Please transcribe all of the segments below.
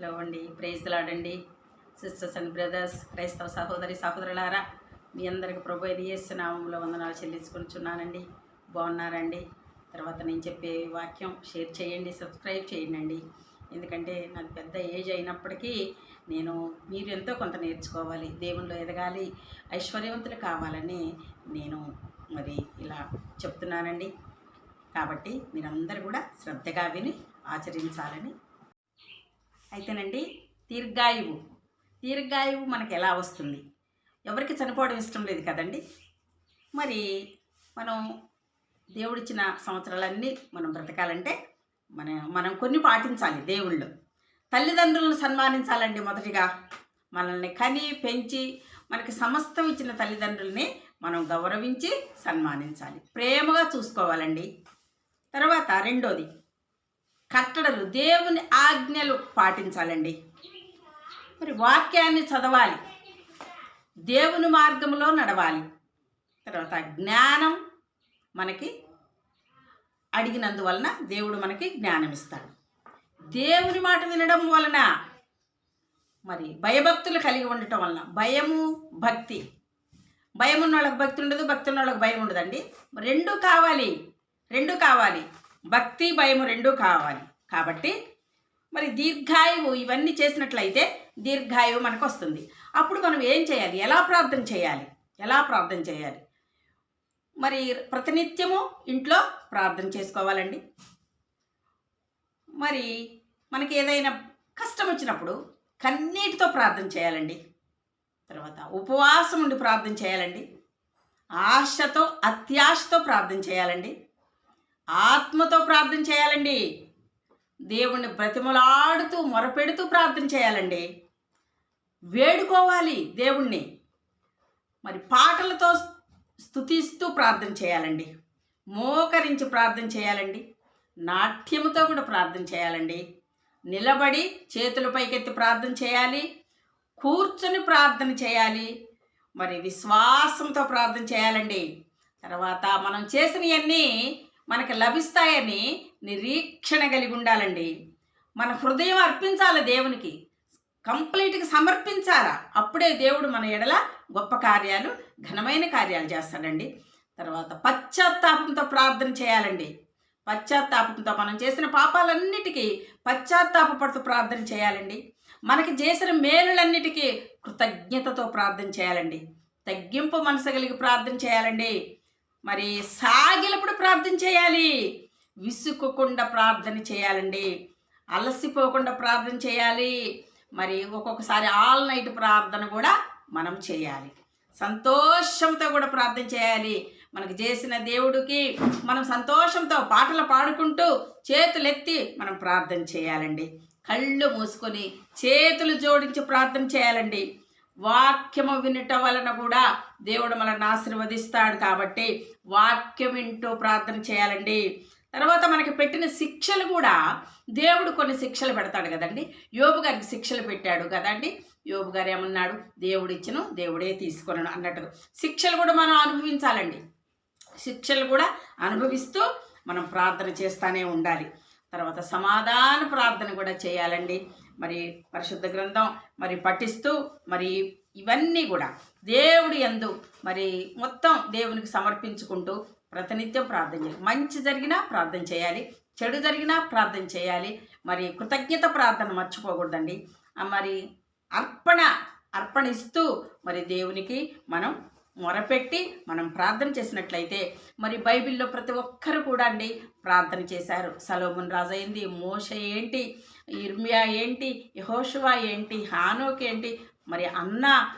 Hello అండి praise లాడండి sisters and brothers క్రైస్తవ సహోదరి సహోదరులారా మీ అందరికి ప్రభు యేసు నామంలో వందనాలు చెల్లించుకుంటున్నానండి. బాగున్నారండి? తర్వాత నేను చెప్పే వాక్యం షేర్ చేయండి సబ్స్క్రైబ్ చేయండి ఎందుకంటే నాకు పెద్ద ఏజ్ అయినప్పటికీ నేను మీరు ఎంతో కొంత నేర్చుకోవాలి దేవుళ్ళు ఎదగాలి ఐశ్వర్యవంతులు కావాలని నేను మరి ఇలా చెప్తున్నానండి. కాబట్టి మీరందరూ కూడా శ్రద్ధగా విని ఆచరించాలని అయితేనండి దీర్ఘాయువు దీర్ఘాయువు మనకి ఎలా వస్తుంది? ఎవరికి చనిపోవడం ఇష్టం లేదు కదండి? మరి మనం దేవుడిచ్చిన సంవత్సరాలన్నీ మనం బ్రతకాలంటే మన మనం కొన్ని పాటించాలి దేవుళ్ళు. తల్లిదండ్రులను సన్మానించాలండి మొదటిగా. మనల్ని కని పెంచి మనకి సమస్తం ఇచ్చిన తల్లిదండ్రుల్ని మనం గౌరవించి సన్మానించాలి. ప్రేమగా చూసుకోవాలండి. తర్వాత రెండోది కట్టడలు దేవుని ఆజ్ఞలు పాటించాలండి. మరి వాక్యాన్ని చదవాలి. దేవుని మార్గంలో నడవాలి. తర్వాత జ్ఞానం మనకి అడిగినందువలన దేవుడు మనకి జ్ఞానం ఇస్తాడు. దేవుని మాట వినడం వలన మరి భయభక్తులు కలిగి ఉండటం వలన భయము భక్తి. భయం ఉన్న వాళ్ళకి భక్తి ఉండదు భక్తి ఉన్న వాళ్ళకి భయం ఉండదండి. రెండు కావాలి రెండు కావాలి. భక్తి భయము రెండూ కావాలి. కాబట్టి మరి దీర్ఘాయువు ఇవన్నీ చేసినట్లయితే దీర్ఘాయువు మనకు వస్తుంది అప్పుడు మనం ఏం చేయాలి? ఎలా ప్రార్థన చేయాలి? ఎలా ప్రార్థన చేయాలి? మరి ప్రతినిత్యము ఇంట్లో ప్రార్థన చేసుకోవాలండి. మరి మనకి ఏదైనా కష్టం వచ్చినప్పుడు కన్నీటితో ప్రార్థన చేయాలండి. తర్వాత ఉపవాసం ఉండి ప్రార్థన చేయాలండి. ఆశతో అత్యాశతో ప్రార్థన చేయాలండి. ఆత్మతో ప్రార్థన చేయాలండి. దేవుణ్ణి బ్రతిమలాడుతూ మొరపెడుతూ ప్రార్థన చేయాలండి. వేడుకోవాలి దేవుణ్ణి. మరి పాటలతో స్తుతిస్తూ ప్రార్థన చేయాలండి. మోకరించి ప్రార్థన చేయాలండి. నాట్యముతో కూడా ప్రార్థన చేయాలండి. నిలబడి చేతుల పైకెత్తి ప్రార్థన చేయాలి. కూర్చొని ప్రార్థన చేయాలి. మరి విశ్వాసంతో ప్రార్థన చేయాలండి. తర్వాత మనం చేసినవన్నీ మనకు లభిస్తాయని నిరీక్షణ కలిగి ఉండాలండి. మన హృదయం అర్పించాలి దేవునికి? కంప్లీట్గా సమర్పించాలా? అప్పుడే దేవుడు మన ఎడల గొప్ప కార్యాలు ఘనమైన కార్యాలు చేస్తాడండి. తర్వాత పశ్చాత్తాపంతో ప్రార్థన చేయాలండి. పశ్చాత్తాపంతో మనం చేసిన పాపాలన్నిటికీ పశ్చాత్తాపడుతూ ప్రార్థన చేయాలండి. మనకి చేసిన మేలులన్నిటికీ కృతజ్ఞతతో ప్రార్థన చేయాలండి. తగ్గింపు మనసు కలిగి ప్రార్థన చేయాలండి. మరి సాగిలప్పుడు ప్రార్థన చేయాలి. విసుక్కోకుండా ప్రార్థన చేయాలండి. అలసిపోకుండా ప్రార్థన చేయాలి. మరి ఒక్కొక్కసారి ఆల్ నైట్ ప్రార్థన కూడా మనం చేయాలి. సంతోషంతో కూడా ప్రార్థన చేయాలి. మనకు చేసిన దేవుడికి మనం సంతోషంతో పాటలు పాడుకుంటూ చేతులెత్తి మనం ప్రార్థన చేయాలండి. కళ్ళు మూసుకొని చేతులు జోడించి ప్రార్థన చేయాలండి. వాక్యము వినటం వలన కూడా దేవుడు మనల్ని ఆశీర్వదిస్తాడు కాబట్టి వాక్యం వింటూ ప్రార్థన చేయాలండి. తర్వాత మనకి పెట్టిన శిక్షలు కూడా దేవుడు కొన్ని శిక్షలు పెడతాడు కదండి. యోబు గారికి శిక్షలు పెట్టాడు కదండి. యోబు గారు ఏమన్నాడు? దేవుడు ఇచ్చిన దేవుడే తీసుకున్నాడు అన్నట్టుగా శిక్షలు కూడా మనం అనుభవించాలండి. శిక్షలు కూడా అనుభవిస్తూ మనం ప్రార్థన చేస్తూనే ఉండాలి. తర్వాత సమాధాన ప్రార్థన కూడా చేయాలండి. మరి పరిశుద్ధ గ్రంథం మరి పఠిస్తూ మరి ఇవన్నీ కూడా దేవుడి ఎందు మరి మొత్తం దేవునికి సమర్పించుకుంటూ ప్రతినిత్యం ప్రార్థన చేయాలి. మంచి జరిగినా ప్రార్థన చేయాలి చెడు జరిగినా ప్రార్థన చేయాలి. మరి కృతజ్ఞత ప్రార్థన మర్చిపోకూడదండి. మరి అర్పణ అర్పణిస్తూ మరి దేవునికి మనం మొరపెట్టి మనం ప్రార్థన చేసినట్లయితే మరి బైబిల్లో ప్రతి ఒక్కరు కూడా అండి ప్రార్థన చేశారు. సలోమున్ రాజు అయింది మోష ఏంటి ఇర్మియా ఏంటి యహోషువా ఏంటి హానోక్ ఏంటి మరి అన్న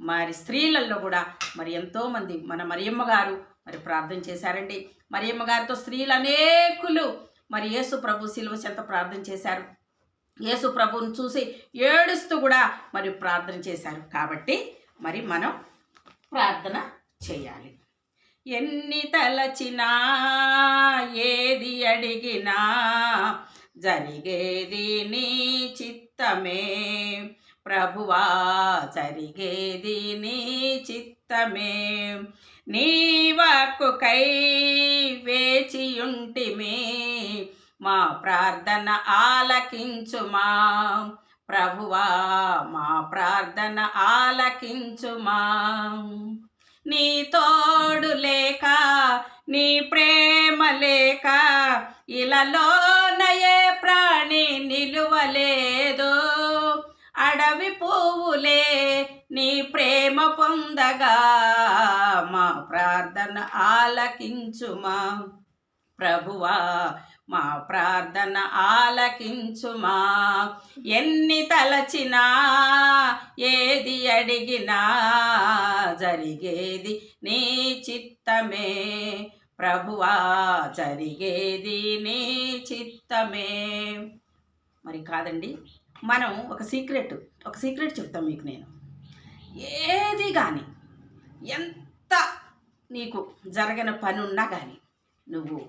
మరి స్త్రీలలో కూడా మరి ఎంతోమంది మన మరియమ్మ గారు మరి ప్రార్థన చేశారండి. మరియమ్మ గారితో స్త్రీలు అనేకులు మరి యేసు ప్రభు శిలువ చెంత ప్రార్థన చేశారు. యేసు ప్రభుని చూసి ఏడుస్తూ కూడా మరి ప్రార్థన చేశారు. కాబట్టి మరి మనం ప్రార్థన చేయాలి. ఎన్ని తలచినా ఏది అడిగినా జరిగేది నీ చిత్తమే. ప్రభువా జరిగేది నీ చిత్తమే. నీ వాక్కుకై వేచియుంటిమే. మా ప్రార్థన ఆలకించుమా. ప్రభువా మా ప్రార్థన ఆలకించుమా. నీ తోడు లేక నీ ప్రేమ లేక ఇలలోనయే ప్రాణి నిలువలేదు. అడవి పువ్వులే నీ ప్రేమ పొందగా. మా ప్రార్థన ఆలకించుమా. ప్రభువా మా ప్రార్థన ఆలకించుమా. ఎన్ని తలచినా ఏది అడిగినా జరిగేది నీ చిత్తమే. ప్రభువా జరిగేది నీ చిత్తమే. మరి కాదండి మనం ఒక సీక్రెట్ ఒక సీక్రెట్ చెప్తాం మీకు నేను. ఏది కానీ ఎంత నీకు జరగని పని ఉన్నా కానీ నువ్వు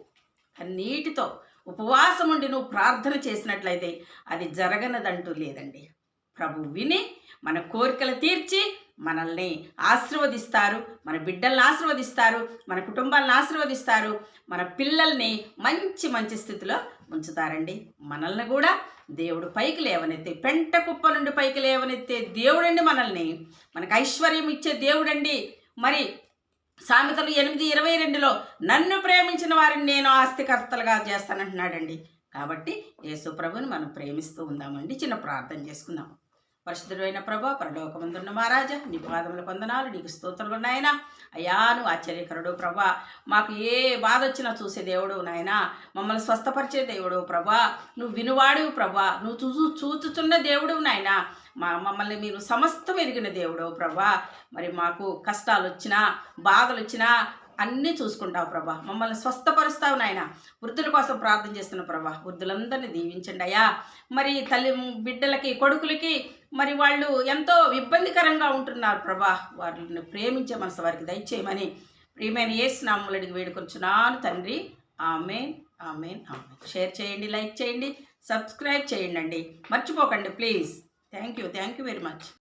కన్నీటితో ఉపవాసం ఉండి నువ్వు ప్రార్థన చేసినట్లయితే అది జరగనదంటూ లేదండి. ప్రభు విని మన కోరికలు తీర్చి మనల్ని ఆశీర్వదిస్తారు మన బిడ్డల్ని ఆశీర్వదిస్తారు మన కుటుంబాలను ఆశీర్వదిస్తారు మన పిల్లల్ని మంచి మంచి స్థితిలో ఉంచుతారండి. మనల్ని కూడా దేవుడు పైకి లేవనెత్తే పెంట కుప్ప నుండి పైకి లేవనెత్తే దేవుడండి మనల్ని. మనకు ఐశ్వర్యం ఇచ్చే దేవుడండి. మరి సామెతలు ఎనిమిది ఇరవై రెండులో నన్ను ప్రేమించిన వారిని నేను ఆస్తికర్తలుగా చేస్తానంటున్నాడండి. కాబట్టి యేసు ప్రభుని మనం ప్రేమిస్తూ ఉందామండి. చిన్న ప్రార్థన చేసుకుందాం. పరిశుద్ధుడైన ప్రభా పరలోకమందున్న మహారాజా నీ పాదముల పొందనాలు నీకు స్తోత్రాలు నాయనా అయ్యా నువ్వు ఆశ్చర్యకరుడు ప్రభా. మాకు ఏ బాధ వచ్చినా చూసే దేవుడు నాయనా. మమ్మల్ని స్వస్థపరిచే దేవుడు ప్రభా. నువ్వు వినువాడు ప్రభా. నువ్వు చూచు చూచుచున్న దేవుడు నాయనా. మా మమ్మల్ని మీరు సమస్తం ఎరిగిన దేవుడు ప్రభా. మరి మాకు కష్టాలు వచ్చినా బాధలు వచ్చినా అన్నీ చూసుకుంటావు ప్రభా. మమ్మల్ని స్వస్థపరుస్తావు నాయన. వృద్ధుల కోసం ప్రార్థన చేస్తున్న ప్రభా. వృద్ధులందరినీ దీవించండి అయ్యా. మరి తల్లి బిడ్డలకి కొడుకులకి మరి వాళ్ళు ఎంతో ఇబ్బందికరంగా ఉంటున్నారు ప్రభా. వారిని ప్రేమించే మనసు వారికి దయచేయమని ప్రియమైన ఏ స్నాములడికి వేడుకొచ్చున్నాను తండ్రి. Amen amen amen. షేర్ చేయండి లైక్ చేయండి సబ్స్క్రైబ్ చేయండి అండి మర్చిపోకండి please. Thank you thank you very much.